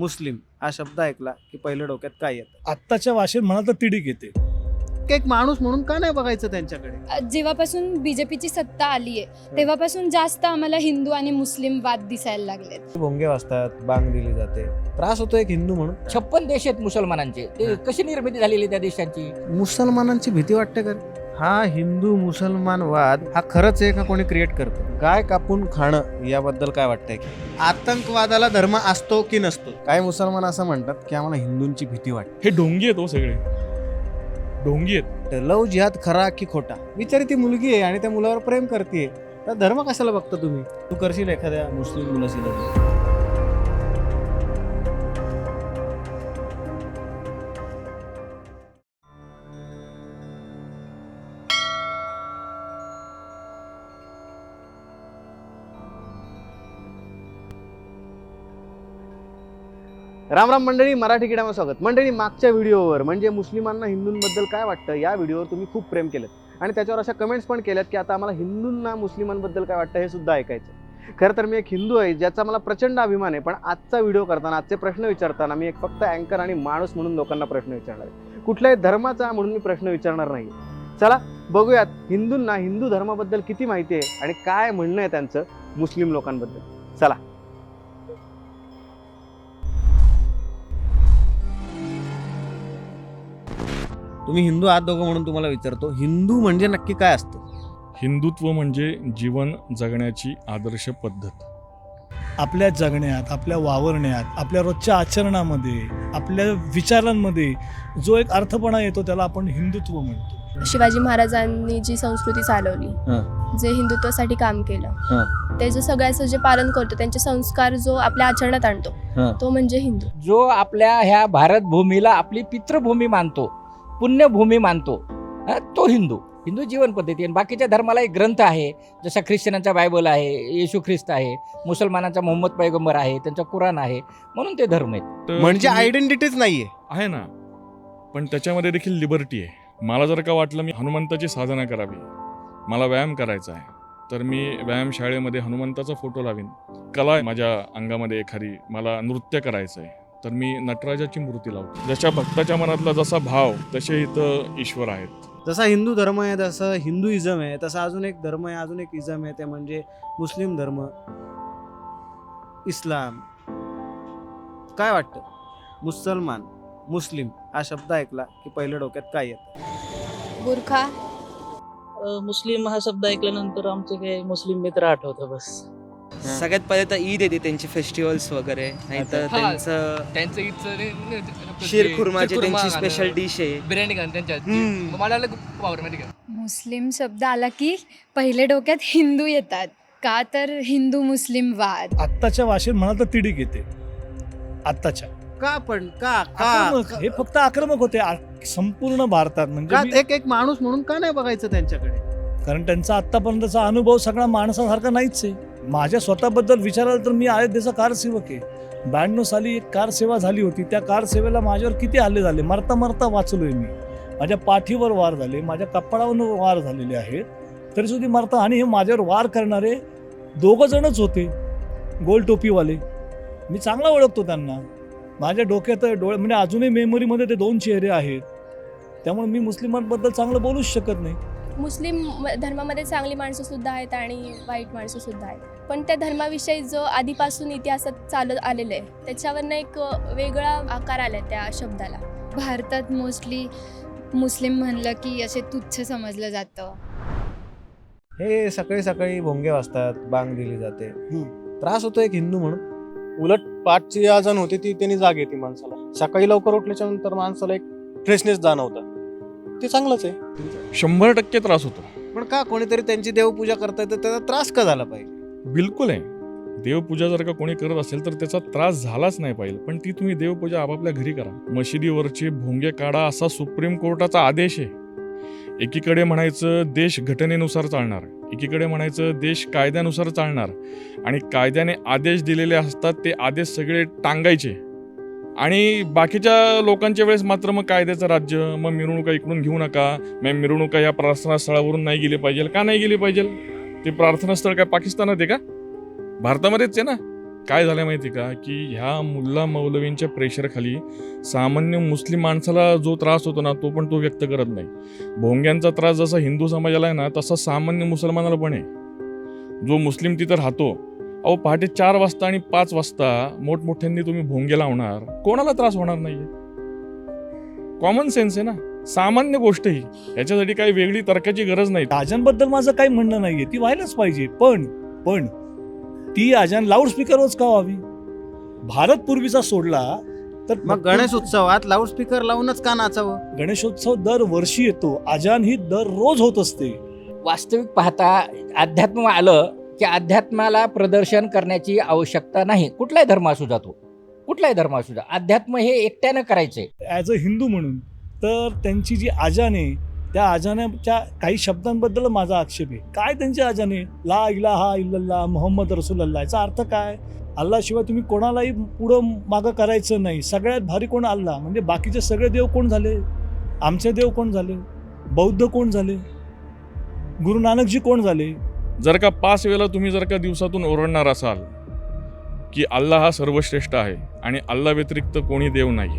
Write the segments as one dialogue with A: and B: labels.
A: मुस्लिम हा शब्द ऐकला की पहिलं डोक्यात काय येतं?
B: आत्ताच्या भाषेत म्हणा तर तिडीक येते.
A: एक माणूस म्हणून का नाही बघायचं त्यांच्याकडे?
C: जेव्हापासून बीजेपीची सत्ता आली आहे तेव्हापासून जास्त आम्हाला हिंदू आणि मुस्लिम वाद दिसायला लागलेत.
A: भोंगे वाजतात बांग दिली जाते. त्रास होतो एक हिंदू म्हणून.
D: छप्पन देश आहेत मुसलमानांचे. ते कशी निर्मिती झालेली त्या देशांची?
A: मुसलमानांची भीती वाटते का? हा हिंदू मुसलमान वाद हा खरंच आहे का कोणी क्रिएट करतो? गाय कापून खाणं याबद्दल काय वाटतंय आतंकवादाला धर्म असतो की नसतो? काय मुसलमान असं म्हणतात की आम्हाला हिंदूंची भीती वाटते.
E: हे ढोंगी आहेत हो सगळे. ढोंगी आहेत.
A: लव जिहाद खरा की खोटा? बिचारी ती मुलगी आहे आणि त्या मुलावर प्रेम करते तर धर्म कशाला बघता तुम्ही? तू करशील एखाद्या मुस्लिम मुलाशी लग्न? राम राम मंडळी मराठी किड्यामध्ये स्वागत. मंडळी मागच्या व्हिडिओवर म्हणजे मुस्लिमांना हिंदूंबद्दल काय वाटतं या व्हिडिओवर तुम्ही खूप प्रेम केलं. आणि त्याच्यावर अशा कमेंट्स पण केल्यात की आता आम्हाला हिंदूंना मुस्लिमांबद्दल काय वाटतं हे सुद्धा ऐकायचं खरं तर मी एक हिंदू आहे ज्याचा मला प्रचंड अभिमान आहे पण आजचा व्हिडिओ करताना आजचे प्रश्न विचारताना मी एक फक्त अँकर आणि माणूस म्हणून लोकांना प्रश्न विचारणार आहे. कुठल्याही धर्माचा म्हणून मी प्रश्न विचारणार नाही. चला बघूयात हिंदूंना हिंदू धर्माबद्दल किती माहिती आहे आणि काय म्हणणं आहे त्यांचं मुस्लिम लोकांबद्दल. चला. तुम्ही हिंदू आहात दोघं म्हणून तुम्हाला विचारतो हिंदू म्हणजे नक्की काय असतं?
E: हिंदुत्व म्हणजे जीवन जगण्याची आदर्श पद्धत.
B: आपल्या जगण्यात आपल्या वावरण्यात आपल्या रोजच्या आचरणामध्ये आपल्या विचारांमध्ये जो एक अर्थपणा येतो त्याला आपण हिंदुत्व म्हणतो.
F: शिवाजी महाराजांनी जी संस्कृती चालवली जे हिंदुत्वासाठी काम केलं त्याचं सगळ्याचं जे पालन करतो त्यांचे संस्कार जो आपल्या आचरणात आणतो
A: हं.
F: तो म्हणजे हिंदू.
D: जो आपल्या ह्या भारत भूमीला आपली पितृभूमी मानतो पुण्यभूमी मानतो. तो हिंदू. हिंदू जीवन पद्धती. आणि बाकीच्या धर्माला एक ग्रंथ आहे. जसा ख्रिश्चनांचा बायबल आहे येशू ख्रिस्त आहे मुसलमानांचा मोहम्मद पैगंबर आहे त्यांचा कुराण आहे. म्हणून ते धर्म आहेत.
A: म्हणजे आयडेंटिटीच नाहीये.
E: आहे ना. पण त्याच्यामध्ये देखील लिबर्टी आहे. मला जर का वाटलं मी हनुमंताची साधना करावी. मला व्यायाम करायचा आहे. तर मी व्यायामशाळेमध्ये हनुमंताचा फोटो लावीन. कला आहे माझ्या अंगामध्ये एखादी. मला नृत्य करायचं आहे तर मी नटराजाची मूर्ती लावतो. जशा भक्ताच्या मनातला जसा भाव तसे इथं ईश्वर आहेत.
A: जसा हिंदू धर्म आहे तसं हिंदुइझम आहे. तसा अजून एक धर्म आहे अजून एक इझम आहे ते म्हणजे मुस्लिम धर्म. इस्लाम. काय वाटतं? मुसलमान मुस्लिम हा शब्द ऐकला की पहिलं डोक्यात काय येतं?
F: बुरखा.
G: मुस्लिम हा शब्द ऐकल्यानंतर आमचे काही मुस्लिम मित्र आठवतं बस.
H: सगळ्यात पहिले तर ईद येते त्यांचे फेस्टिवल्स वगैरे नाहीतर
I: हा.
H: त्यांचं
I: त्यांचं इथं
H: शिरखुर्माचे त्यांची स्पेशल डिश आहे.
I: बिर्याणी त्यांच्या हातची.
H: हम्म.
I: मला आलं खूप आवड माहिती का
C: मुस्लिम शब्द आला की पहिले डोक्यात हिंदू येतात. का तर हिंदू मुस्लिम वाद.
B: आत्ताच्या भाषेत म्हणा तर तिडीक येते. आत्ताच्या.
A: का पण? का? का?
B: आक्रमक. हे फक्त आक्रमक होते. आ- संपूर्ण भारतात. म्हणजे
A: का
B: मी-
A: एक एक माणूस म्हणून का नाही बघायचं त्यांच्याकडे?
B: कारण त्यांचा आतापर्यंतचा अनुभव सगळा माणसासारखा नाहीच आहे. माझ्या स्वतःबद्दल विचाराल तर मी अयोध्येचा कारसेवक आहे. ब्याण्णव साली एक कारसेवा झाली होती. त्या कारसेवेला माझ्यावर किती हल्ले झाले? मरता मरता आहे मी. माझ्या पाठीवर वार झाले. माझ्या कपडावर वार झालेले आहेत. तरी सुद्धा मरता आणि हे माझ्यावर वार करणारे दोघं जणच होते. गोल टोपीवाले. मी चांगला ओळखतो त्यांना. माझ्या डोक्यात डोळे म्हणजे अजूनही मेमरीमध्ये ते दोन चेहरे आहेत. त्यामुळे मी मुस्लिमांबद्दल चांगलं बोलूच शकत नाही.
F: मुस्लिम म- धर्मामध्ये चांगली माणसं सुद्धा आहेत आणि वाईट माणसं सुद्धा आहेत. पण त्या धर्माविषयी जो आधीपासून इतिहासात चालत आलेलं आहे त्याच्यावरनं एक वेगळा आकार आला त्या शब्दाला.
C: भारतात मोस्टली मुस्लिम म्हणलं की असे तुच्छ समजलं जातं.
A: हे सकाळी सकाळी भोंगे वाजतात बांग दिली जाते. त्रास होतो एक हिंदू म्हणून.
J: उलट पाठची आजन होती ती त्यांनी जाग येते माणसाला. सकाळी लवकर उठल्याच्या नंतर माणसाला एक फ्रेशनेस जाणवतं. ते चांगलंच आहे.
E: शंभर टक्के त्रास होतो.
A: पण का कोणीतरी त्यांची देवपूजा करताय तर त्याचा त्रास का झाला पाहिजे?
E: बिलकुल आहे. देवपूजा जर का कोणी करत असेल तर त्याचा त्रास झालाच नाही पाहिजे. पण ती तुम्ही देवपूजा आपापल्या घरी करा. मशिदीवरचे भोंगे काढा असा सुप्रीम कोर्टाचा आदेश आहे. एकीकडे म्हणायचं देश घटनेनुसार चालणार. एकीकडे म्हणायचं देश कायद्यानुसार चालणार. आणि कायद्याने आदेश दिलेले असतात ते आदेश सगळे टांगायचे. आणि बाकीच्या लोकांच्या वेळेस मात्र मग कायद्याचं राज्य मग मिरवणुका इकडून घेऊ नका मग मिरवणुका या प्रार्थनास्थळावरून नाही गेली पाहिजे. का नाही गेली पाहिजे? ते प्रार्थनास्थळ काय पाकिस्तानात आहे का? भारतामध्येच आहे ना? काय झालं माहिती का? की ह्या मुल्ला मौलवींच्या प्रेशरखाली सामान्य मुस्लिम माणसाला जो त्रास होतो ना तो पण तो व्यक्त करत नाही. भोंग्यांचा त्रास जसा हिंदू समाजाला आहे ना तसा सामान्य मुसलमानाला पण आहे. जो मुस्लिम तिथं राहतो अहो पहाटे चार वाजता आणि पाच वाजता मोठमोठ्यांनी तुम्ही भोंगे लावणार. कोणाला त्रास होणार नाहीये? कॉमन सेन्स आहे ना? सामान्य गोष्ट ही याच्यासाठी काही वेगळी तर्काची गरज नाही.
B: राजांबद्दल माझं काही म्हणणं नाहीये. ती व्हायलाच पाहिजे. पण पण ती आजान लाऊडस्पीकरवरच का व्हावी? भारत पूर्वीचा सोडला तर
A: मग गणेश उत्सवात लाऊडस्पीकर लावूनच का नाचावं?
B: गणेशोत्सव दरवर्षी येतो. आजान ही दररोज होत असते.
D: वास्तविक पाहता अध्यात्म आलं की अध्यात्माला प्रदर्शन करण्याची आवश्यकता नाही. कुठलाही धर्म असू जातो कुठलाही धर्म असू द्या. अध्यात्म हे एकट्यानं करायचंय.
B: ॲज अ हिंदू म्हणून तर त्यांची जी आजाने त्या आजानाच्या काही शब्दांबद्दल माझा आक्षेप आहे. काय त्यांची आजाने? ला इला हा इल्ला मोहम्मद रसूलल्लाह. याचा अर्थ काय? अल्लाशिवाय तुम्ही कोणालाही पुढं मागं करायचं नाही. सगळ्यात भारी कोण अल्लाह म्हणजे बाकीचे सगळे देव कोण झाले? आमचे देव कोण झाले? बौद्ध कोण झाले? गुरु नानकजी कोण झाले?
E: जर का पाच वेळेला तुम्ही जर का दिवसातून ओरडणार असाल की अल्लाह हा सर्वश्रेष्ठ आहे आणि अल्ला व्यतिरिक्त कोणी देव नाही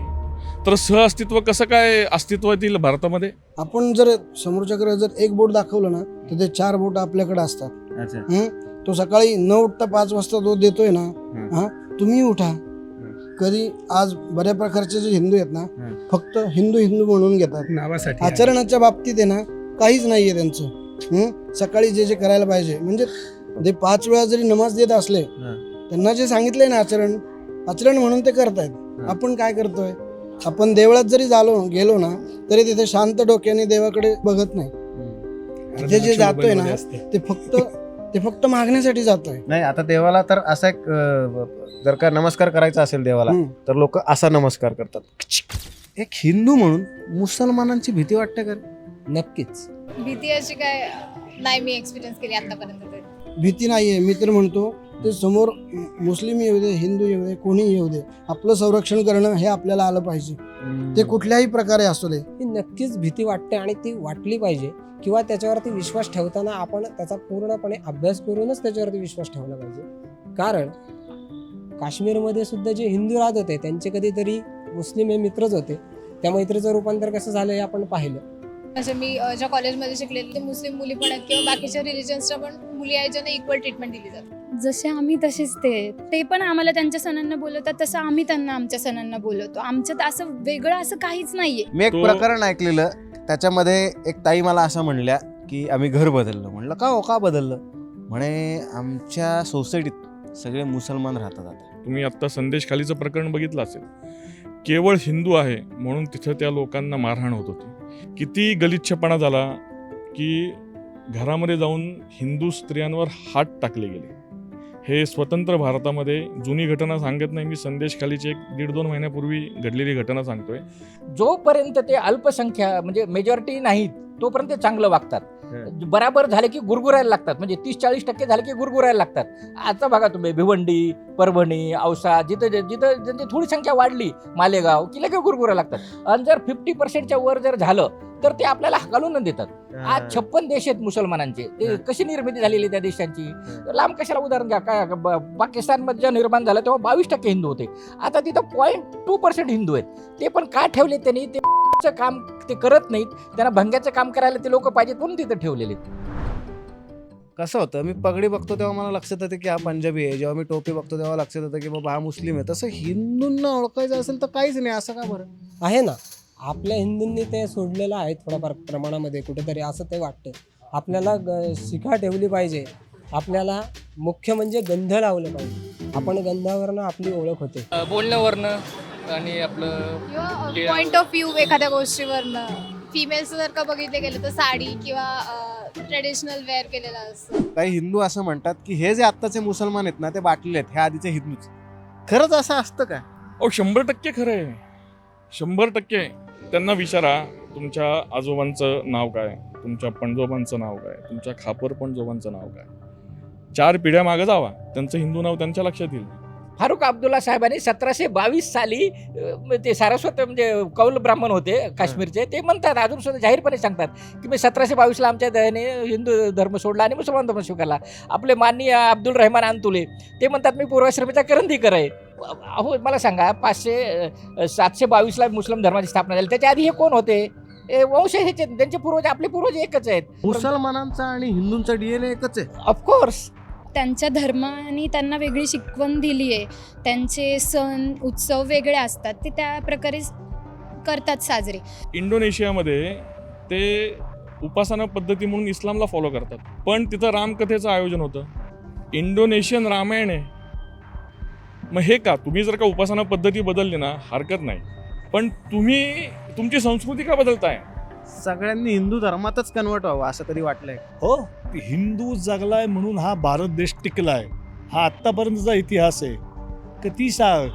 E: तर सहअस्तित्व कसं काय अस्तित्वातील भारतामध्ये?
K: आपण जर समोरच्याकडे जर एक बोट दाखवलं ना तर ते चार बोट आपल्याकडे असतात.
A: अच्छा.
K: हं? तो सकाळी न उठता पाच वाजता तो देतोय ना हा. तुम्ही उठा. कधी आज बऱ्या प्रकारचे जे हिंदू आहेत ना
A: हं.
K: फक्त हिंदू हिंदू म्हणून घेतात.
J: नावासाठी
K: आचरणाच्या बाबतीत आहे ना काहीच नाहीये त्यांचं? सकाळी जे जे करायला पाहिजे. म्हणजे ते पाच वेळा जरी नमाज देत असले त्यांना जे सांगितलंय ना आचरण आचरण म्हणून ते करतायत. आपण काय करतोय? आपण देवळात जरी झालो गेलो ना तरी तिथे शांत डोक्याने देवाकडे बघत नाही. तिथे जे जातोय ना ते फक्त ते फक्त मागण्यासाठी जातोय.
A: नाही आता देवाला तर असा एक जर का नमस्कार करायचा असेल देवाला. तर लोक असा नमस्कार करतात. एक हिंदू म्हणून मुसलमानांची भीती वाटते का?
D: नक्कीच.
C: भीती अशी काय नाही मी एक्सपिरियन्स केली आतापर्यंत तरी.
K: भीती नाहीये मी तर म्हणतो ते समोर मुस्लिम येऊ दे हिंदू येऊ दे कोणी येऊ दे आपलं संरक्षण करणं हे आपल्याला आलं पाहिजे. ते कुठल्याही प्रकारे असू दे.
L: ही नक्कीच भीती वाटते आणि ती वाटली पाहिजे. किंवा त्याच्यावरती विश्वास ठेवताना आपण त्याचा पूर्णपणे अभ्यास करूनच त्याच्यावरती विश्वास ठेवला पाहिजे. कारण काश्मीरमध्ये सुद्धा जे हिंदू राहत होते त्यांचे कधीतरी मुस्लिम हे मित्रच होते. त्या मैत्रीचं रूपांतर कसं झालं हे आपण पाहिलं.
C: म्हणजे मी ज्या कॉलेजमध्ये शिकलेले ते मुस्लिम मुली पण आहेत किंवा बाकीच्या रिलिजन्सच्या पण मुली आहेत ज्यांना इक्वल ट्रीटमेंट दिली जाते. जसे आम्ही तसेच ते. ते पण आम्हाला त्यांच्या सणांना बोलवतात तसं आम्ही त्यांना आमच्या सणांना बोलवतो. आमच्यात असं वेगळं असं काहीच नाहीये.
A: मी एक
E: तो-
A: प्रकरण ऐकलेलं त्याच्यामध्ये एक ताई मला असं म्हणल्या की आम्ही घर बदललं. म्हणलं का हो? का बदललं? म्हणे आमच्या सोसायटीत सगळे मुसलमान राहतात आता.
E: तुम्ही आत्ता संदेश खालीचं प्रकरण बघितलं असेल. केवळ हिंदू आहे म्हणून तिथं त्या लोकांना मारहाण होत होती. किती गलिच्छपणा झाला की घरामध्ये जाऊन हिंदू स्त्रियांवर हात टाकले गेले. हे स्वतंत्र भारतामध्ये जुनी घटना सांगत नाही. मी संदेश खालीची एक दीड दोन महिन्यापूर्वी घडलेली घटना सांगतोय.
D: जोपर्यंत ते अल्पसंख्या म्हणजे मेजॉरिटी नाहीत तोपर्यंत ते चांगलं वागतात. बराबर झाले की गुरगुरायला लागतात. म्हणजे तीस चाळीस टक्के झाले की गुरगुरायला लागतात. आता बघा तुम्ही भिवंडी परभणी औसा जिथं जिथं ज्यांची थोडी संख्या वाढली मालेगाव की लगेच गुरगुरायला लागतात. आणि जर फिफ्टी पर्सेंटच्या वर जर झालं तर ते आपल्याला हकालून देतात. आज छप्पन देश आहेत मुसलमानांचे. ते कशी निर्मिती झालेली त्या देशांची? लांब कशाला उदाहरण घ्या काय पाकिस्तानमध्ये जेव्हा निर्माण झालं तेव्हा बावीस टक्के हिंदू होते. आता तिथं पॉईंट टू पर्सेंट हिंदू आहेत. ते पण का ठेवले त्यांनी? ते चं काम ते करत नाहीत. त्यांना भंग्याचं काम करायला ते लोक पाहिजेत म्हणून तिथं ठेवलेले
A: कसं होतं मी पगडी बघतो तेव्हा मला लक्षात येतं की हा पंजाबी आहे. जेव्हा मी टोपी बघतो तेव्हा लक्षात येतं की बाबा हा मुस्लिम आहे. तसं हिंदूंना ओळखायचं असेल तर काहीच नाही असं का बरं?
L: आहे ना. आपल्या हिंदूंनी ते सोडलेलं आहे थोड्याफार प्रमाणामध्ये कुठेतरी असं ते वाटतं आपल्याला ग शिखा ठेवली पाहिजे. आपल्याला मुख्य म्हणजे गंध लावलं पाहिजे. आपण गंधावरनं आपली ओळख होते.
I: बोलण्यावरनं आणि आपलं
C: पॉइंट ऑफ व्ह्यू एखाद्या गोष्टीवरनं. फिमेल्स जर का बघितले गेलं तर साडी किंवा ट्रेडिशनल वेअर केलेलं असतं
A: काही हिंदू असं म्हणतात की हे जे आत्ताचे मुसलमान आहेत ना ते बाटलेले आहेत हे आधीचे हिंदूच. खरंच असं असतं का?
E: अहो शंभर टक्के खरं आहे. शंभर टक्के. त्यांना विचारा तुमच्या आजोबांचं नाव काय? तुमच्या पणजोबांचं नाव काय? तुमच्या खापर पणजोबांचं नाव काय? चार पिढ्या मागं जावा. त्यांचं हिंदू नाव त्यांच्या लक्षात येईल.
D: फारुख अब्दुल्ला साहेबांनी सतराशे बावीस साली ते सारस्वत म्हणजे कौल ब्राह्मण होते काश्मीरचे ते म्हणतात अजून सुद्धा जाहीरपणे सांगतात की मी सतराशे बावीसला आमच्या दयाने हिंदू धर्म सोडला आणि मुसलमान धर्म स्वीकारला. आपले माननीय अब्दुल रहमान अंतुले ते म्हणतात मी पूर्वाश्रमीचा करंदीकर आहे. अहो मला सांगा पाचशे सातशे बावीसला मुस्लिम धर्माची स्थापना झाली त्याच्या आधी हे कोण होते? हे वंश ह्याचे त्यांचे पूर्वज आपले पूर्वज एकच आहेत.
A: मुसलमानांचा आणि हिंदूंचा डीएनए एकच आहे.
D: ऑफकोर्स
C: त्यांच्या धर्माने त्यांना वेगळी शिकवण दिली आहे त्यांचे सण उत्सव वेगळे असतात. ते त्या प्रकारे करतात साजरे.
E: इंडोनेशियामध्ये ते उपासना पद्धती म्हणून इस्लामला फॉलो करतात. पण तिथं रामकथेचं आयोजन होतं. इंडोनेशियन रामायण आहे मग हे का? तुम्ही जर का उपासना पद्धती बदलली ना हरकत नाही. पण तुम्ही तुमची संस्कृती का बदलताय?
A: सगळ्यांनी हिंदू धर्मातच कन्वर्ट व्हावं असं तरी वाटलंय.
B: हो हिंदू जगलाय म्हणून हा भारत देश टिकलाय. हा आत्तापर्यंतचा इतिहास आहे. किती सा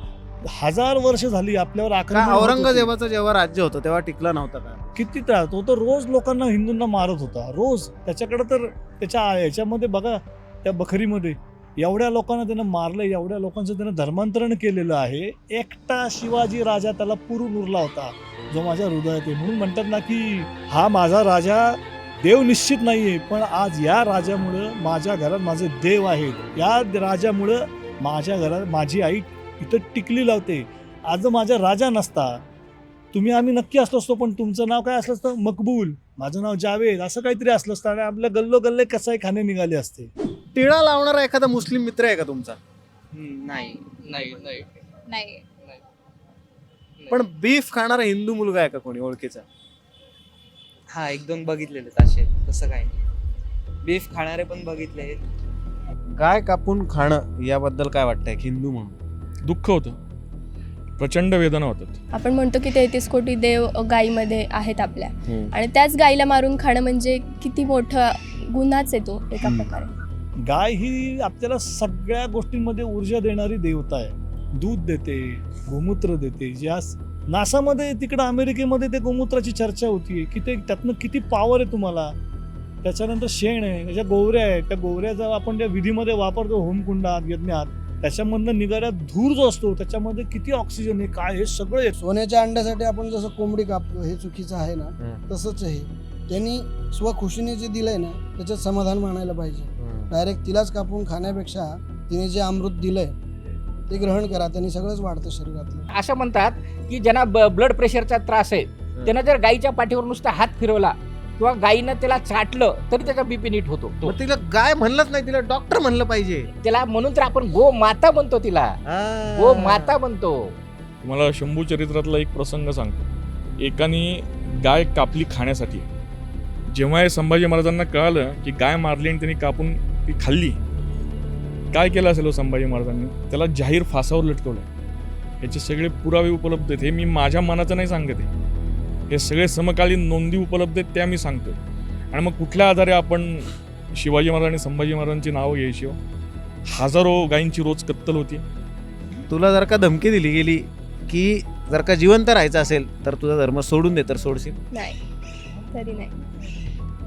B: हजार वर्ष झाली आपल्यावर
A: का
B: आक्रमण होत होते.
A: औरंगजेबाचं जेव्हा राज्य होतं तेव्हा टिकलं नव्हतं का?
B: किती त्रास तो तर रोज लोकांना हिंदूंना मारत होता. रोज. त्याच्याकडे तर त्याच्या याच्यामध्ये बघा त्या बखरीमध्ये. एवढ्या लोकांना त्यानं मारलं एवढ्या लोकांचं त्यानं धर्मांतरण केलेलं आहे. एकटा शिवाजी राजा त्याला पुरून उरला होता. जो माझ्या हृदयात आहे. म्हणून म्हणतात ना की हा माझा राजा देव निश्चित नाही आहे पण आज या राजामुळं माझ्या घरात माझे देव आहेत. या राजामुळं माझ्या घरात माझी आई इथं टिकली लावते. आज माझा राजा नसता तुम्ही आम्ही नक्की असलो असतो पण तुमचं नाव काय असलं असतं? मकबूल. माझं नाव जावेद. असं काहीतरी असलं असतं. आणि आपल्या गल्लो गल्ले कसाई खाणे निघाले असते.
A: टिळा लावणारा एखादा मुस्लिम मित्र आहे का तुमचा?
H: नाही
I: नाही नाही.
C: नाही.
A: पण बीफ खाणारा हिंदू मुलगा आहे का कोणी ओळखीचा?
H: हा एक दोन बघितलेले असे तसं काही नाही. बीफ खाणारे पण बघितले
A: गाय कापून खाणं याबद्दल काय वाटतंय? हिंदू म्हणून.
E: दुःख होतं. प्रचंड वेदना होतात.
F: आपण म्हणतो की तेहतीस कोटी देव गायीमध्ये आहेत आपल्या. आणि त्याच गायीला मारून खाणं म्हणजे किती मोठा गुन्हाच आहे तो एका
A: हम्म.
F: प्रकारे.
B: गाय ही आपल्याला सगळ्या गोष्टींमध्ये ऊर्जा देणारी देवता आहे. दूध देते गोमूत्र देते. ज्या नासामध्ये तिकडं अमेरिकेमध्ये ते गोमूत्राची चर्चा होती की ते त्यातनं किती पॉवर आहे तुम्हाला? त्याच्यानंतर शेण आहे त्याच्या गोवऱ्या आहेत. त्या गोवऱ्या जर आपण त्या विधीमध्ये वापरतो होमकुंडात यज्ञात त्याच्यामधनं निघाल्या धूर जो असतो त्याच्यामध्ये किती ऑक्सिजन आहे काय हे सगळं आहे.
K: सोन्याच्या अंड्यासाठी आपण जसं कोंबडी कापतो हे चुकीचं आहे ना
A: हं.
K: तसंच आहे. त्यांनी स्वखुशीने जे दिलंय ना त्याच्यात समाधान मानायला पाहिजे. डायरेक्ट तिलाच कापून खाण्यापेक्षा तिने जे अमृत दिलंय ते ग्रहण करा त्यांनी सगळंच वाढतं शरीरातलं.
D: असं म्हणतात की ज्यांना ब्लड प्रेशरचा त्रास आहे त्यानं जर गाईच्या पाठीवर नुसता हात फिरवला किंवा गाईनं त्याला चाटलं तरी त्याचा बीपी नीट होतो.
A: तिला गाय म्हणलंच नाही तिला डॉक्टर म्हणलं पाहिजे.
D: त्याला म्हणून तर आपण गो माता म्हणतो तिला. गो माता म्हणतो.
E: तुम्हाला शंभू चरित्रातला एक प्रसंग सांगतो. एकाने गाय कापली खाण्यासाठी. जेव्हा हे संभाजी महाराजांना कळालं की गाय मारली आणि त्यांनी कापून ती खाल्ली. काय केलं असेल हो संभाजी महाराजांनी? त्याला जाहीर फासावर लटकवलं याचे सगळे पुरावे उपलब्ध आहेत. हे मी माझ्या मनाचं नाही सांगत आहे. हे सगळे समकालीन नोंदी उपलब्ध आहेत त्या मी सांगतोय. आणि मग कुठल्या आधारे आपण शिवाजी महाराज आणि संभाजी महाराजांची नावं घ्यायची हो? हजारो गायींची रोज कत्तल होती.
A: तुला जर का धमकी दिली गेली की जर का जिवंत राहायचं असेल तर तुझा धर्म सोडून दे तर सोडशील.
F: नाही तरी नाही.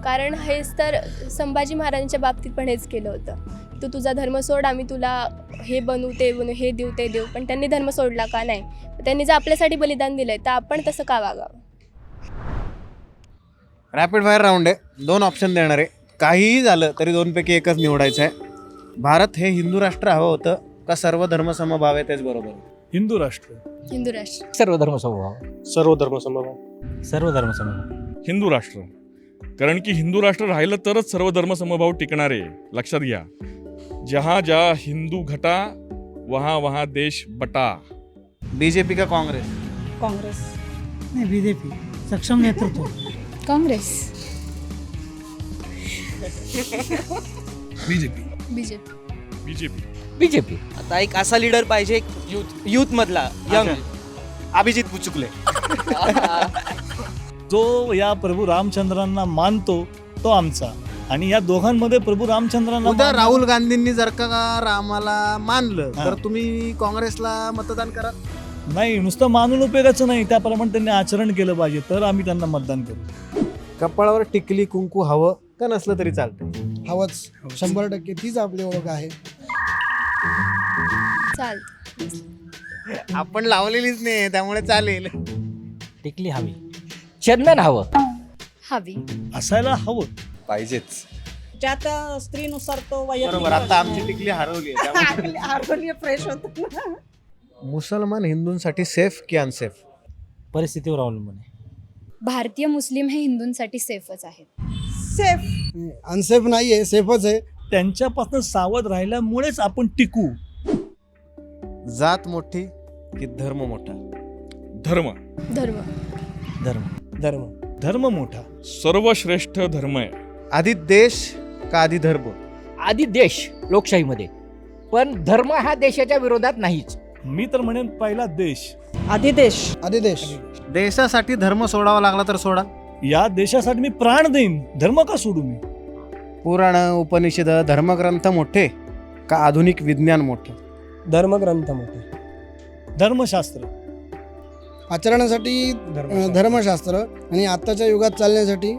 F: कारण हेच तर संभाजी महाराजांच्या बाबतीत पण हेच केलं होतं. तू तुझा धर्म सोड आम्ही तुला हे बनवू ते बनवू हे देऊ ते देऊ. पण त्यांनी धर्म सोडला का नाही? त्यांनी जर आपल्यासाठी बलिदान दिलंय तर आपण तसं का वागावं?
A: रॅपिड फायर राऊंड आहे. दोन ऑप्शन देणार. आहे काहीही झालं तरी दोनपैकी एकच निवडायचं आहे. भारत हे हिंदू राष्ट्र हवं होतं का सर्व धर्म समभाव आहे तेच बरोबर?
B: हिंदू राष्ट्र.
F: हिंदू राष्ट्र.
D: सर्व धर्म स्वभाव
J: सर्व धर्म समभाव.
D: सर्व धर्म समभाव.
E: हिंदू राष्ट्र. कारण की हिंदू राष्ट्र राहिलं तरच सर्व धर्म समभाव टिकणार. आहे लक्षात घ्या. जहा जहा हिंदू घटा वहा वहा देश बटा.
A: बीजेपी का काँग्रेस?
G: काँग्रेस. नाही बीजेपी. सक्षम नेतृत्व.
C: Congress.
B: BJP.
C: BJP.
E: BJP.
D: BJP.
H: आता एक असा लीडर पाहिजे एक युथ युथ मधला यंग
A: अभिजित बुचुकले
B: जो या प्रभू रामचंद्रांना मानतो तो आमचा. आणि या दोघांमध्ये प्रभू रामचंद्रांना
A: उद्या राहुल गांधींनी जर का रामाला मानलं
B: हा.
A: तर तुम्ही काँग्रेसला मतदान करा.
B: नाही नुसतं मानून उपयोगाचं नाही. त्याप्रमाणे त्यांनी आचरण केलं पाहिजे तर आम्ही त्यांना मतदान करू.
A: कपाळावर टिकली कुंकू हवं का नसलं तरी चालतं
K: हवंच. शंभर टक्के तीच आपली ओळख आहे.
F: चाल
A: आपण लावलेलीच नाही त्यामुळे चालेल.
D: टिकली हवी. चंदन हवं.
C: हवी.
B: असायला हवं.
J: पाहिजेच.
G: ज्या त्या स्त्रीनुसार तो
A: बरोबर आता आमची टिकली हरवली
G: फ्रेश होत
J: मुसलमान हिंदूंसाठी सेफ की अनसेफ
B: परिस्थितीवर अवलंबून आहे.
C: भारतीय मुस्लिम हे हिंदूंसाठी सेफच आहेत.
G: सेफ
K: अनसेफ नाही आहे सेफच आहे.
B: त्यांच्यापासून सावध राहिल्यामुळेच आपण टिकू.
A: जात मोठी की धर्म मोठा?
E: धर्म.
F: धर्म.
B: धर्म.
L: धर्म.
B: धर्म मोठा.
E: सर्वश्रेष्ठ धर्म आहे.
A: आधी देश का आधी धर्म
D: आधी देश लोकशाहीमध्ये. पण धर्म हा देशाच्या विरोधात नाहीच.
B: मी तर म्हणेन पहिला देश.
G: आधी देश
K: आधी देश
A: देशासाठी धर्म सोडावा लागला तर सोडा.
B: या देशासाठी मी प्राण देईन. धर्म का सोडू मी?
A: पुराण उपनिषद धर्मग्रंथ मोठे का आधुनिक विज्ञान मोठं?
L: धर्मग्रंथ मोठे.
B: धर्मशास्त्र.
K: आचरणासाठी धर्मशास्त्र. आणि आत्ताच्या युगात चालण्यासाठी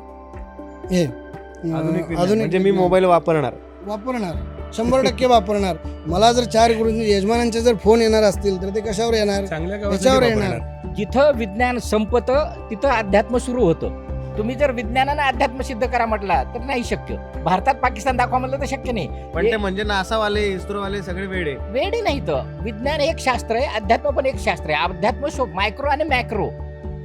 K: हे
A: आधुनिक. म्हणजे मी मोबाईल वापरणार.
K: वापरणार. शंभर टक्के वापरणार. मला जर चार गुरु यजमानांचे जर फोन येणार असतील तर ते कशावर येणार? त्याच्यावर येणार?
D: जिथं विज्ञान संपतं तिथं अध्यात्म सुरू होतं. तुम्ही जर विज्ञानानं अध्यात्म सिद्ध करा म्हटला तर नाही शक्य. भारतात पाकिस्तान दाखवा म्हटलं तर शक्य नाही.
A: पण ते म्हणजे नासावाले इस्रोवाले सगळे वेडे
D: वेळ नाही तर. विज्ञान एक शास्त्र आहे अध्यात्म पण एक शास्त्र आहे. अध्यात्म सो मायक्रो आणि मॅक्रो.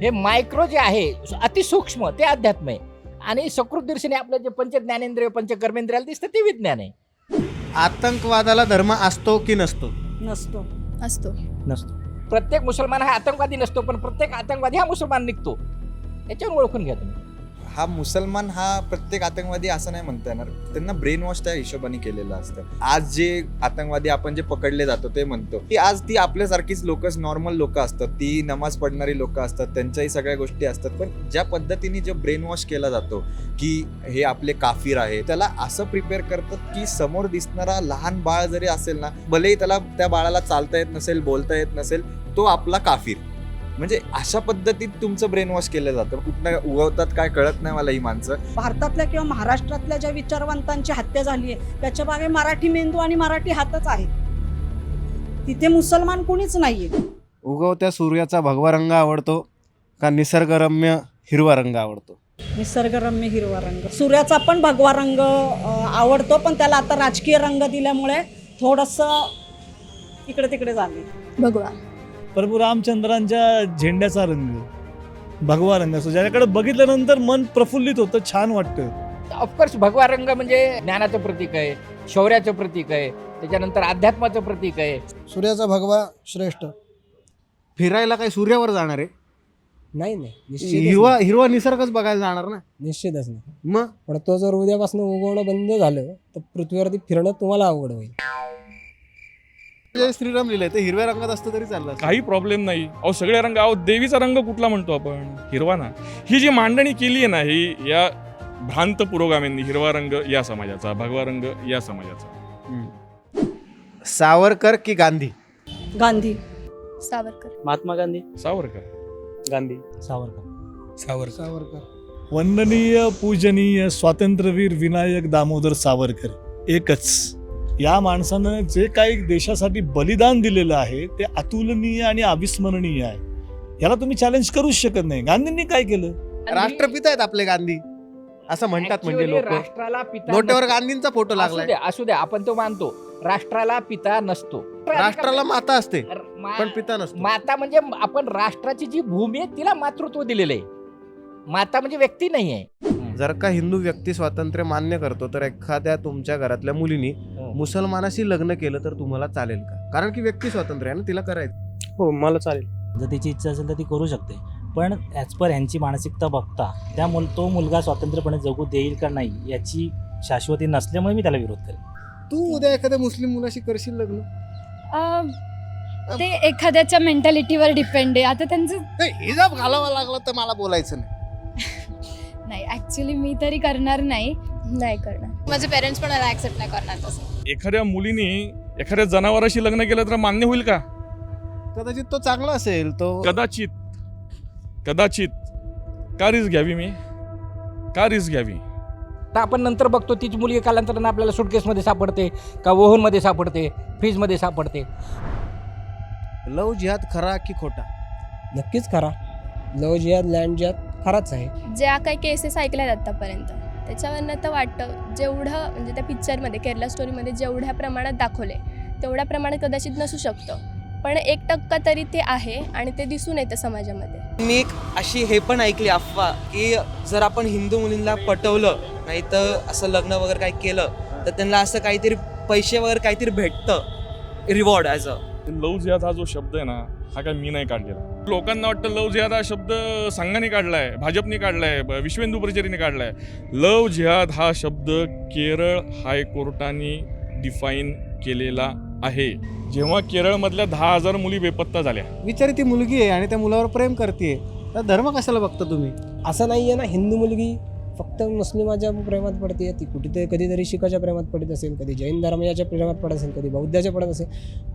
D: हे मायक्रो जे आहे अतिसूक्ष्म ते अध्यात्म आहे. आणि सकृत दर्शनी आपलं जे पंच ज्ञानेंद्रिय पंच कर्मेंद्रियाला दिसतं ते विज्ञान आहे.
A: आतंकवादाला धर्म असतो की नसतो?
G: नसतो.
F: असतो.
B: नसतो.
D: प्रत्येक मुसलमान हा आतंकवादी नसतो पण प्रत्येक आतंकवादी हा मुसलमान निघतो. याच्यावर ओळखून घ्या तुम्ही
M: हा मुसलमान हा प्रत्येक आतंकवादी असं नाही म्हणता येणार. त्यांना ब्रेन वॉश त्या हिशोबाने केलेलं असतं. आज जे आतंकवादी आपण जे पकडले जातो ते म्हणतो. की आज ती आपल्यासारखीच लोक नॉर्मल लोक असतात. ती नमाज पडणारी लोक असतात. त्यांच्याही सगळ्या गोष्टी असतात. पण ज्या पद्धतीने जे ब्रेन वॉश केला जातो की हे आपले काफीर आहे त्याला असं प्रिपेअर करतात की समोर दिसणारा लहान बाळ जरी असेल ना भलेही त्याला त्या बाळाला चालता येत नसेल बोलता येत नसेल तो आपला काफीर. म्हणजे अशा पद्धतीत तुमचं ब्रेन वॉश केलं जातं. कुठनं उगवतात काय कळत नाही मला ही माणसं.
G: भारतातल्या किंवा महाराष्ट्रातल्या ज्या विचारवंतांची हत्या झाली आहे त्याच्यामागे मराठी मेंदू आणि मराठी हातच आहे तिथे मुसलमान कोणीच नाहीये.
A: उगवत्या सूर्याचा भगवा रंग आवडतो का निसर्गरम्य हिरवा रंग आवडतो?
G: निसर्गरम्य हिरवा रंग. सूर्याचा पण भगवा रंग आवडतो पण त्याला आता राजकीय रंग दिल्यामुळे थोडंसं इकडे तिकडे झाले
F: भगवा.
B: प्रभू रामचंद्रांच्या झेंड्याचा रंग भगवा रंग असतो. ज्याच्याकडे बघितल्यानंतर मन प्रफुल्लित होतं छान वाटतं.
D: ऑफकोर्स भगवा रंग म्हणजे ज्ञानाचं प्रतीक आहे शौर्याचं प्रतीक आहे त्याच्यानंतर अध्यात्माचं प्रतीक आहे.
K: सूर्याचा भगवा श्रेष्ठ.
A: फिरायला काय सूर्यावर जाणार आहे?
L: नाही नाही. निश्चितच
A: हिरवा. हिरवा निसर्गच बघायला जाणार ना?
L: निश्चितच नाही.
A: मग?
L: पण तो जर उद्यापासून उगवणं बंद झालं तर पृथ्वीवरती फिरणं तुम्हाला अवघड होईल.
A: जय श्रीराम लिहिलंय ते हिरव्या रंगात असतं तरी चाललं असतं.
E: काही प्रॉब्लेम नाही. अहो सगळे रंग अहो देवीचा रंग कुठला म्हणतो आपण? हिरवा ना. ही जी मांडणी केली आहे ना ही या भ्रांत पुरोगामींनी हिरवा रंग या समाजाचा भगवा रंग या समाजाचा.
A: सावरकर की गांधी?
G: गांधी.
F: सावरकर.
G: महात्मा गांधी.
E: सावरकर.
J: गांधी.
B: सावरकर.
J: सावरकर.
K: सावरकर.
B: वंदनीय पूजनीय स्वातंत्र्यवीर विनायक दामोदर सावरकर. एकच. या माणसानं जे काही देशासाठी बलिदान दिलेलं आहे ते अतुलनीय आणि अविस्मरणीय आहे. याला तुम्ही चॅलेंज करूच शकत नाही. गांधींनी काय केलं?
A: राष्ट्रपिता आहेत आपले गांधी. असं म्हणतात म्हणजे
D: Actually
A: लोक.
D: राष्ट्राला पिता.
A: गांधींचा फोटो
D: असू
A: लागलाय.
D: द्या असू द्या आपण तो मानतो. राष्ट्राला पिता नसतो.
A: राष्ट्राला माता असते
D: मा-
A: पण पिता नसतो.
D: माता म्हणजे आपण राष्ट्राची जी भूमी आहे तिला मातृत्व दिलेलं आहे. माता म्हणजे व्यक्ती नाही आहे
A: जर का हिंदू व्यक्ती स्वातंत्र्य मान्य करतो तर एखाद्या तुमच्या घरातल्या मुलीनी मुसलमानाशी लग्न केलं तर तुम्हाला चालेल का? कारण की व्यक्ती स्वातंत्र्य आहे ना तिला करायचं.
J: हो मला चालेल.
B: जर तिची इच्छा असेल तर ती करू शकते. पण ॲज पर ह्यांची मानसिकता बघता त्या मुल तो मुलगा स्वातंत्र्यपणे जगू देईल का नाही याची शाश्वती नसल्यामुळे मी त्याला विरोध करेन.
A: तू उद्या एखाद्या मुस्लिम मुलाशी करशील लग्न?
C: ते एखाद्याच्या मेंटॅलिटीवर डिपेंड आहे. आता त्यांचं
A: नाही, हिजाब घालावा लागला तर मला बोलायचं नाही.
C: नाही ऍक्च्युली मी तरी करणार नाही.
F: नाही करणार.
C: माझे पेरेंट्स पण मला ऍक्सेप्ट नाही करणार तसं.
E: एखाद्या मुलीने एखाद्या जनावराशी लग्न केलं तर मान्य होईल का?
A: कदाचित तो चांगला असेल तो
E: कदाचित. कदाचित. का रिस्क घ्यावी मी? का रिस्क घ्यावी?
D: तर आपण नंतर बघतो तीच मुलगी कालांतरानं आपल्याला सुटकेसमध्ये सापडते का ओव्हनमध्ये सापडते फ्रीजमध्ये सापडते.
J: लव जिहाद खरा की खोटा?
L: नक्कीच खरा. लव जिहाद लँड जिहाद. खराच आहे.
F: ज्या काही केसेस ऐकल्यात आत्तापर्यंत त्याच्यावरनं तर वाटतं जेवढं म्हणजे त्या पिक्चरमध्ये केरला स्टोरीमध्ये जेवढ्या प्रमाणात दाखवले तेवढ्या प्रमाणात कदाचित नसू शकतं. पण एक टक्का तरी ते आहे आणि ते दिसून येतं समाजामध्ये.
H: मी एक अशी हे पण ऐकली अफवा की जर आपण हिंदू मुलींना पटवलं नाही तर असं लग्न वगैरे काही केलं तर त्यांना असं काहीतरी पैसे वगैरे काहीतरी भेटतं रिवॉर्ड ॲज अ
E: लव जिहाद हा जो शब्द आहे ना हा काय मी नाही काढलेला. लोकांना वाटतं लव जिहाद हा शब्द संघाने काढलाय भाजपने काढलाय ब- विश्व हिंदू परिषदेने काढलाय. लव जिहाद हा शब्द केरळ हायकोर्टाने डिफाईन केलेला आहे. जेव्हा केरळमधल्या दहा हजार मुली बेपत्ता झाल्या.
J: विचारी ती मुलगी आहे आणि त्या मुलावर प्रेम करते तर धर्म कशाला बघता तुम्ही?
L: असं नाही आहे ना हिंदू मुलगी फक्त मुस्लिमाच्या प्रेमात पडते ती कुठेतरी कधीतरी शिखाच्या प्रेमात पडत असेल कधी जैन धर्माच्या प्रेमात पडत असेल कधी बौद्धाच्या पडत असेल.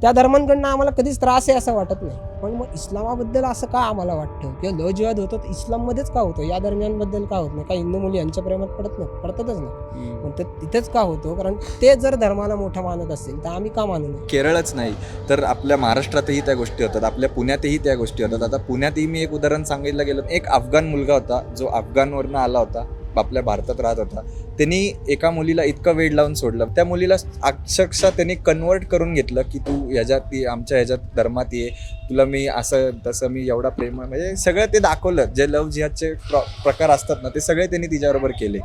L: त्या धर्मांकडनं आम्हाला कधीच त्रास आहे असं वाटत नाही. पण मग इस्लामाबद्दल असं का आम्हाला वाटतं? किंवा लव जिहाद होतं तर इस्लाममध्येच का होतं? या दरम्यानबद्दल का होत नाही? का हिंदू मुली यांच्या प्रेमात पडत नाही पडतातच नाही. पण ते तिथेच का होतो? कारण ते जर धर्माला मोठा मानत असतील तर आम्ही का मानू नये
M: केरळच नाही तर आपल्या महाराष्ट्रातही त्या गोष्टी होतात आपल्या पुण्यातही त्या गोष्टी होतात. आता पुण्यातही मी एक उदाहरण सांगितलं गेलं एक अफगाण मुलगा होता जो अफगाणवरनं आला होता. आपल्या भारतात राहत होता त्यांनी एका मुलीला इतकं वेळ लावून सोडलं. त्या मुलीला अक्षरशः त्यांनी कन्वर्ट करून घेतलं की तू ह्याच्यात ये आमच्या ह्याच्यात धर्मात ये तुला मी असं तसं मी एवढा प्रेम म्हणजे सगळं ते दाखवलं. जे लव जिहादचे प्र प्रकार असतात ना ते सगळे त्यांनी तिच्याबरोबर केले.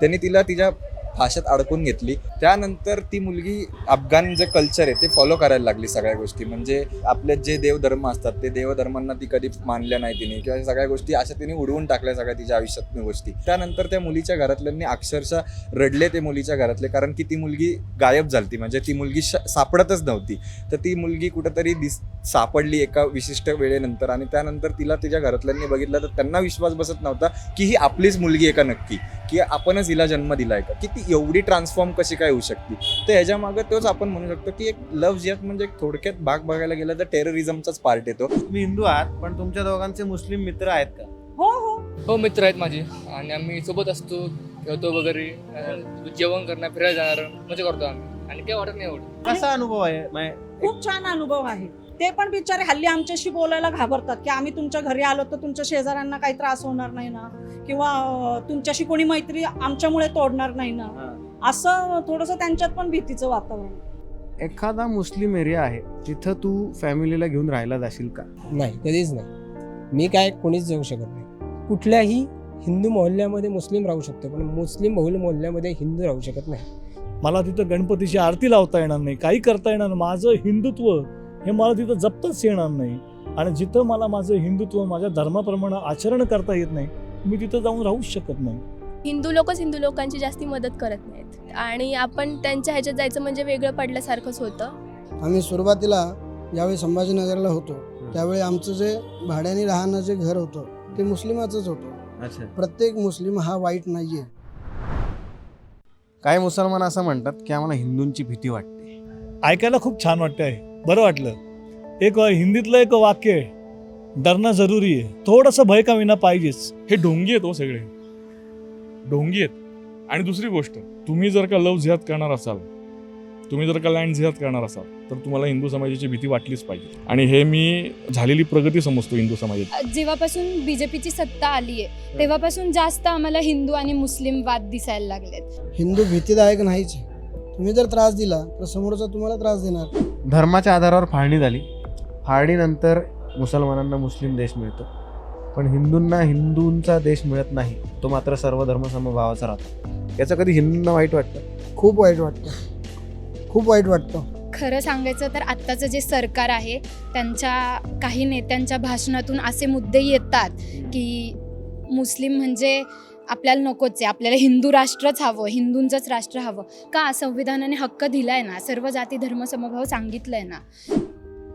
M: त्यांनी तिला तिच्या भाषेत अडकून घेतली. त्यानंतर ती मुलगी अफगाण जे कल्चर आहे ते फॉलो करायला लागली सगळ्या गोष्टी. म्हणजे आपले जे देवधर्म असतात ते देवधर्मांना ती कधी मानल्या नाही तिने. किंवा सगळ्या गोष्टी अशा तिने उडवून टाकल्या सगळ्या तिच्या आयुष्यात गोष्टी. त्यानंतर त्या मुलीच्या घरातल्यांनी अक्षरशः रडले ते मुलीच्या घरातले. कारण की ती मुलगी गायब झालती. म्हणजे ती मुलगी श- सापडतच नव्हती. तर ती मुलगी कुठंतरी दिस सापडली एका विशिष्ट वेळेनंतर. आणि त्यानंतर तिला तिच्या घरातल्यांनी बघितलं तर त्यांना विश्वास बसत नव्हता की ही आपलीच मुलगी आहे का नक्की? की आपणच हिला जन्म दिलाय का? की ती एवढी ट्रान्सफॉर्म कशी काय होऊ शकते? तर ह्याच्या मागं तोच आपण म्हणू शकतो की एक लव्ह जिहाद म्हणजे एक थोडक्यात भाग बघायला गेलं तर टेररिझमचाच पार्ट येतो.
J: तुम्ही हिंदू आहात पण तुमच्या दोघांचे मुस्लिम मित्र आहेत का?
G: हो हो.
I: हो मित्र आहेत माझे. आणि आम्ही सोबत असतो खेळतो वगैरे जेवण करणं फिरायला जाणार मजा करतो आम्ही. आणि काय वाटत नाही एवढं.
J: कसा अनुभव आहे? म्हणजे
G: खूप छान अनुभव आहे. ते पण बिचारे हल्ली आमच्याशी बोलायला घाबरतात की आम्ही तुमच्या घरी आलो तर तुमच्या शेजाऱ्यांना काही त्रास होणार नाही ना? किंवा तुमच्याशी कोणी मैत्री आमच्यामुळे तोडणार नाही ना? असं थोडंसं त्यांच्यात पण भीतीचं वातावरण.
J: एखादा मुस्लिम एरिया आहे तिथं तू फॅमिलीला घेऊन राहायला जाशील का?
L: नाही कधीच नाही. मी काय कोणीच जाऊ शकत नाही. कुठल्याही हिंदू मोहल्ल्यामध्ये मुस्लिम राहू शकतो पण मुस्लिम बहुल मोहल्ल्यामध्ये हिंदू राहू शकत नाही.
B: मला तिथं गणपतीची आरती लावता येणार नाही काही करता येणार. माझं हिंदुत्व हे मला तिथं जपताच येणार नाही. आणि जिथं मला माझं हिंदुत्व माझ्या धर्माप्रमाणे आचरण करता येत नाही मी तिथं जाऊन राहूच शकत नाही.
F: हिंदू लोकच हिंदू लोकांची जास्ती मदत करत नाहीत. आणि आपण त्यांच्या ह्याच्यात जायचं म्हणजे वेगळं पडल्यासारखंच होतं.
K: आम्ही सुरुवातीला ज्यावेळी संभाजीनगरला होतो. त्यावेळी आमचं जे भाड्याने राहणं जे घर होतं ते मुस्लिमाचंच होतं.
J: अच्छा.
K: प्रत्येक मुस्लिम हा वाईट नाहीये.
J: काही मुसलमान असं म्हणतात की आम्हाला हिंदूंची भीती वाटते.
B: ऐकायला खूप छान वाटतंय. बरं वाटलं. एक हिंदीतलं एक वाक्य आहे डरणं जरुरी आहे. थोडंसं भय का विना पाहिजेच.
E: हे ढोंगी आहेत हो सगळे. ढोंगी आहेत. आणि दुसरी गोष्ट तुम्ही जर का लव जिहाद करणार असाल तुम्ही जर का लँड जिहाद करणार असाल तर तुम्हाला हिंदू समाजाची भीती वाटलीच पाहिजे. आणि हे मी झालेली प्रगती समजतो हिंदू समाजाची.
C: जेव्हापासून बीजेपीची सत्ता आली आहे तेव्हापासून जास्त आम्हाला हिंदू आणि मुस्लिम वाद दिसायला लागलेत.
K: हिंदू भीतीदायक नाहीच आहे. तुम्ही जर त्रास दिला तर समोरचा तुम्हाला त्रास देणार.
J: धर्माच्या आधारावर फाळणी झाली. फाळणीनंतर मुसलमानांना मुस्लिम देश मिळतो. पण हिंदूंना हिंदूंचा देश मिळत नाही. तो मात्र सर्व धर्म समभावाचा राहतो. याचं कधी हिंदूंना वाईट वाटतं?
K: खूप वाईट वाटतं. खूप वाईट वाटतं.
C: खरं सांगायचं तर आत्ताचं जे सरकार आहे त्यांच्या काही नेत्यांच्या भाषणातून असे मुद्दे येतात की मुस्लिम म्हणजे आपल्याला नकोच आहे. आपल्याला हिंदू राष्ट्रच हवं हिंदूंचंच राष्ट्र हवं. का संविधानाने हक्क दिलाय ना? सर्व जाती धर्म समभाव सांगितलंय ना?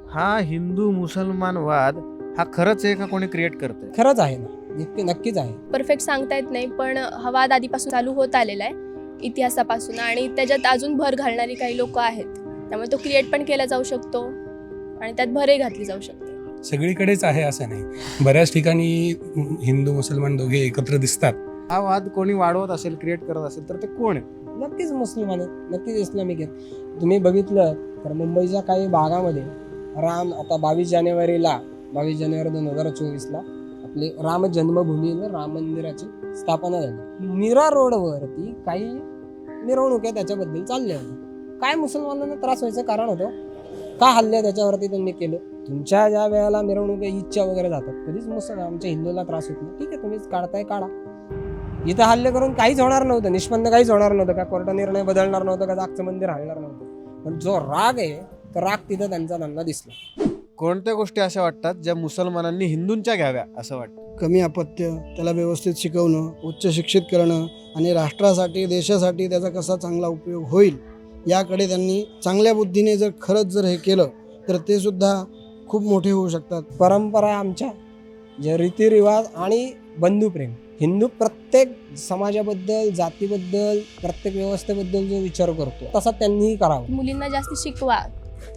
J: हा हिंदू मुसलमान वाद हा खरंच आहे का कोणी क्रिएट करतंय?
L: खरंच आहे ना. नक्की नक्कीच आहे.
F: परफेक्ट सांगता येत नाही पण हा वाद आधीपासून चालू होत आलेला आहे इतिहासापासून. आणि त्याच्यात अजून भर घालणारी काही लोक आहेत. त्यामुळे तो क्रिएट पण केला जाऊ शकतो आणि त्यात भरही घातली जाऊ शकते.
N: सगळीकडेच आहे असं नाही. बऱ्याच ठिकाणी हिंदू मुसलमान दोघे एकत्र दिसतात.
J: हा वाद कोणी वाढवत असेल क्रिएट करत असेल तर ते कोण आहे?
L: नक्कीच मुस्लिम आहेत नक्कीच इस्लामिक आहेत. तुम्ही बघितलं तर मुंबईच्या काही भागामध्ये राम आता बावीस जानेवारीला बावीस जानेवारी दोन हजार चोवीसला आपली राम जन्मभूमीवर राम मंदिराची स्थापना झाली. मीरा रोडवरती काही मिरवणुका त्याच्याबद्दल चालल्या. होत्या काय मुसलमानांना त्रास व्हायचं कारण होतं? का हल्ले त्याच्यावरती त्यांनी केलं? तुमच्या ज्या वेळेला मिरवणुका ईदच्या वगैरे जातात कधीच मुसल आमच्या हिंदूला त्रास होत नाही. ठीक आहे तुम्हीच काढताय काढा. इथं हल्ले करून काहीच होणार नव्हतं. निष्पन्न काहीच होणार नव्हतं. का कोर्ट निर्णय बदलणार नव्हतं का जागचं मंदिर हलणार नव्हतं. पण जो राग आहे तो राग तिथं त्यांचा त्यांना दिसला.
J: कोणत्या गोष्टी अशा वाटतात ज्या मुसलमानांनी हिंदूंच्या घ्याव्या असं वाटतं?
K: कमी अपत्य त्याला व्यवस्थित शिकवणं उच्च शिक्षित करणं आणि राष्ट्रासाठी देशासाठी त्याचा कसा चांगला उपयोग होईल याकडे त्यांनी चांगल्या बुद्धीने जर खरंच जर हे केलं तर ते सुद्धा खूप मोठे होऊ शकतात.
L: परंपरा आमच्या जे रीतिरिवाज आणि बंधुप्रेम हिंदू प्रत्येक समाजाबद्दल जातीबद्दल प्रत्येक व्यवस्थेबद्दल जो विचार करतो तसा त्यांनीही करावा.
F: मुलींना जास्त शिकवा.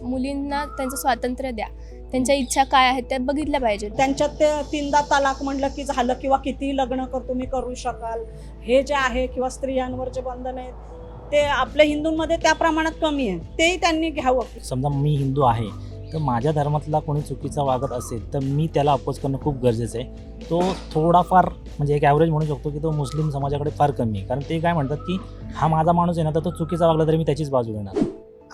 F: मुलींना त्यांचं स्वातंत्र्य द्या. त्यांच्या इच्छा काय आहेत त्या बघितल्या पाहिजेत
G: त्यांच्यात ते तीनदा तलाक म्हणलं की झालं किंवा किती लग्न कर तुम्ही करू शकाल. हे जे आहे किंवा स्त्रियांवर जे बंधन आहेत ते आपल्या हिंदूंमध्ये त्या प्रमाणात कमी आहे. तेही त्यांनी घ्यावं.
O: समजा मी हिंदू आहे तर माझ्या धर्मातला कोणी चुकीचा वागत असेल तर मी त्याला अपोज करणं खूप गरजेचं आहे. तो थोडाफार म्हणजे एक ॲव्हरेज म्हणू शकतो की तो मुस्लिम समाजाकडे फार कमी आहे. कारण ते काय म्हणतात की हा माझा माणूस आहे ना तर तो चुकीचा वागला तरी मी त्याचीच बाजू घेणार.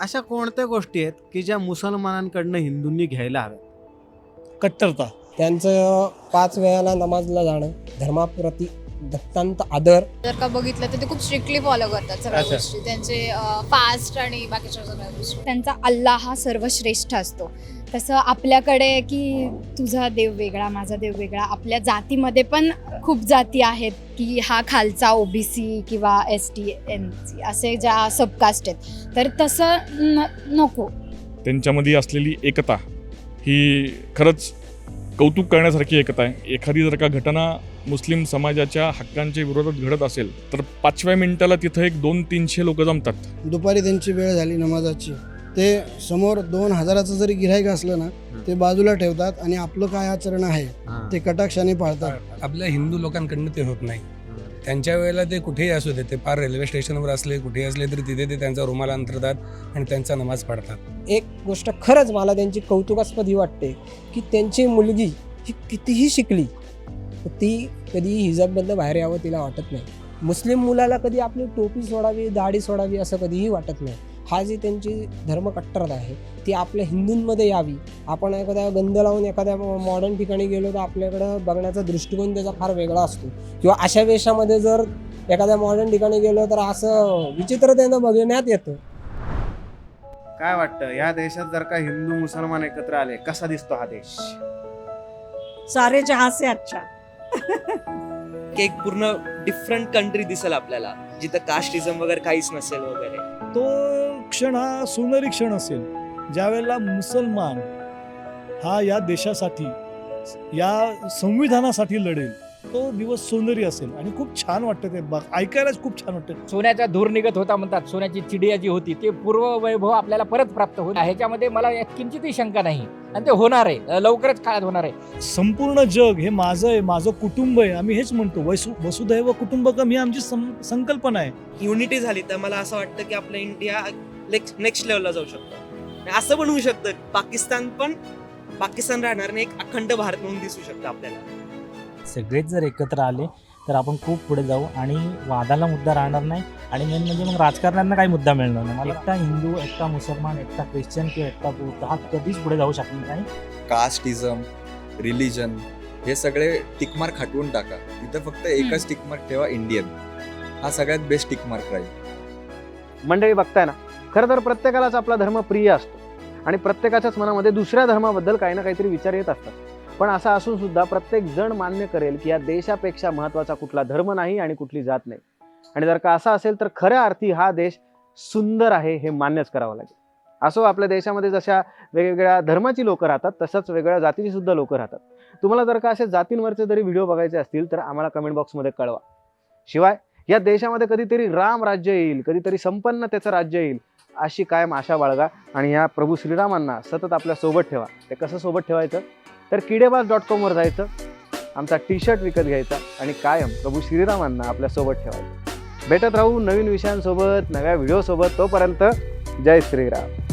J: अशा कोणत्या गोष्टी आहेत की ज्या मुसलमानांकडनं हिंदूंनी घ्यायला हव्या
B: कट्टरता.
L: त्यांचं पाच वेळाला नमाजला जाणं धर्माप्रती दत्तांत आदर.
C: जर का बघितलं तर ते खूप स्ट्रिक्टली फॉलो करतात सगळ्या
J: अच्छा.
C: गोष्टी. त्यांचे फास्ट आणि बाकीच्या सगळ्या गोष्टी. त्यांचा अल्लाह हा सर्वश्रेष्ठ असतो. तसं आपल्याकडे की तुझा देव वेगळा माझा देव वेगळा आपल्या जातीमध्ये पण खूप जाती आहेत की हा खालचा ओबीसी किंवा एस टी एन सी असे ज्या सबकास्ट आहेत. तर तसं न नको.
E: त्यांच्यामध्ये असलेली एकता ही खरंच कौतुक करण्यासारखी एकता आहे. एखादी जर का घटना मुस्लिम समाजाच्या हक्कांच्या विरोधात घडत असेल तर पाचव्या मिनिटाला तिथं एक दोन तीनशे लोक जमतात.
K: दुपारी त्यांची वेळ झाली नमाजाची. ते समोर दोन हजाराचं जरी गिऱ्हाईक असलं ना ते बाजूला ठेवतात आणि आपलं काय आचरण आहे ते कटाक्षाने पाळतात.
N: आपल्या हिंदू लोकांकडनं ते होत नाही. त्यांच्या वेळेला ते कुठेही असू दे ते पार रेल्वे स्टेशनवर असले कुठेही असले तरी तिथे ते त्यांचा रुमाल अंतरतात आणि त्यांचा नमाज पडतात
L: एक गोष्ट खरंच मला त्यांची कौतुकास्पद ही वाटते की त्यांची मुलगी ही कितीही शिकली तर ती कधीही हिजाबमधनं बाहेर यावं तिला वाटत नाही. मुस्लिम मुलाला कधी आपली टोपी सोडावी दाढी सोडावी असं कधीही वाटत नाही. हा जी त्यांची धर्मकट्टरता आहे ती आपल्या हिंदूंमध्ये यावी. आपण एखाद्या गंध लावून एखाद्या मॉडर्न ठिकाणी गेलो तर आपल्याकडं बघण्याचा दृष्टिकोन त्याचा फार वेगळा असतो. किंवा अशा वेशामध्ये जर एखाद्या मॉडर्न ठिकाणी गेलो तर असं विचित्र त्यांना बघण्यात येतं.
J: काय वाटतं? या देशात जर का हिंदू मुसलमान एकत्र आले कसा दिसतो हा देश?
G: सारे जहां से अच्छा.
H: की एक पूर्ण डिफरंट कंट्री दिसेल आपल्याला जिथं कास्टिझम वगैरे काहीच नसेल वगैरे.
B: तो क्षण हा सोनेरी क्षण असेल. ज्यावेळेला मुसलमान हा या देशासाठी या संविधानासाठी लढेल. तो दिवस सोनेरी असेल. आणि खूप छान वाटतं ते बघ. ऐकायलाच खूप छान वाटतं.
D: सोन्याचा धूर निघत होता म्हणतात. सोन्याची चिडिया जी होती ते पूर्व वैभव आपल्याला परत प्राप्त होईल. ह्याच्यामध्ये मला किंचितही शंका नाही. आणि ते होणार आहे. लवकरच काळात होणार आहे.
B: संपूर्ण जग हे माझं आहे माझं कुटुंब आहे. आम्ही हेच म्हणतो वसु वसुदैव कुटुंबकम ही आमची सं- संकल्पना आहे.
H: युनिटी झाली तर मला असं वाटतं की आपलं इंडिया नेक्स्ट लेवलला जाऊ शकतं. असं पण होऊ शकतं. पाकिस्तान पण पाकिस्तान राहणार नाही एक अखंड भारत म्हणून दिसू शकतं आपल्याला.
O: सगळेच जर एकत्र आले तर आपण खूप पुढे जाऊ आणि वादाला मुद्दा राहणार नाही. आणि मेन म्हणजे मग राजकारण्यांना काही मुद्दा मिळणार नाही. मला एकटा हिंदू एकटा मुसलमान एकटा ख्रिश्चन किंवा एकटा बौद्ध हा कधीच पुढे जाऊ शकणार नाही.
M: कास्टिझम रिलिजन हे सगळे टिकमार्क हटवून टाका. तिथं फक्त एकच टिकमार्क ठेवा इंडियन. हा सगळ्यात बेस्ट टिकमार्क राहील.
A: मंडळी बघताय ना? खरं तर प्रत्येकालाच आपला धर्म प्रिय असतो. आणि प्रत्येकाच्याच मनामध्ये दुसऱ्या धर्माबद्दल काही ना काहीतरी विचार येत असतात. पण असं असून सुद्धा प्रत्येक जण मान्य करेल की या देशापेक्षा महत्त्वाचा कुठला धर्म नाही आणि कुठली जात नाही. आणि जर का असं असेल तर खऱ्या अर्थी हा देश सुंदर आहे हे मान्यच करावं लागेल. असो आपल्या देशामध्ये जशा वेगवेगळ्या धर्माची लोकं राहतात तसंच वेगळ्या जातीची सुद्धा लोकं राहतात. तुम्हाला जर का असे जातींवरचे जरी व्हिडिओ बघायचे असतील तर आम्हाला कमेंट बॉक्समध्ये कळवा. शिवाय या देशामध्ये कधीतरी राम राज्य येईल कधीतरी संपन्न त्याचं राज्य येईल अशी कायम आशा बाळगा आणि या प्रभू श्रीरामांना सतत आपल्यासोबत ठेवा. ते कसं सोबत ठेवायचं? तर किडेबाज डॉट कॉमवर जायचं आमचा टी शर्ट विकत घ्यायचा आणि कायम प्रभू श्रीरामांना आपल्यासोबत ठेवायचं. भेटत राहू नवीन विषयांसोबत नव्या व्हिडिओसोबत तोपर्यंत जय श्रीराम.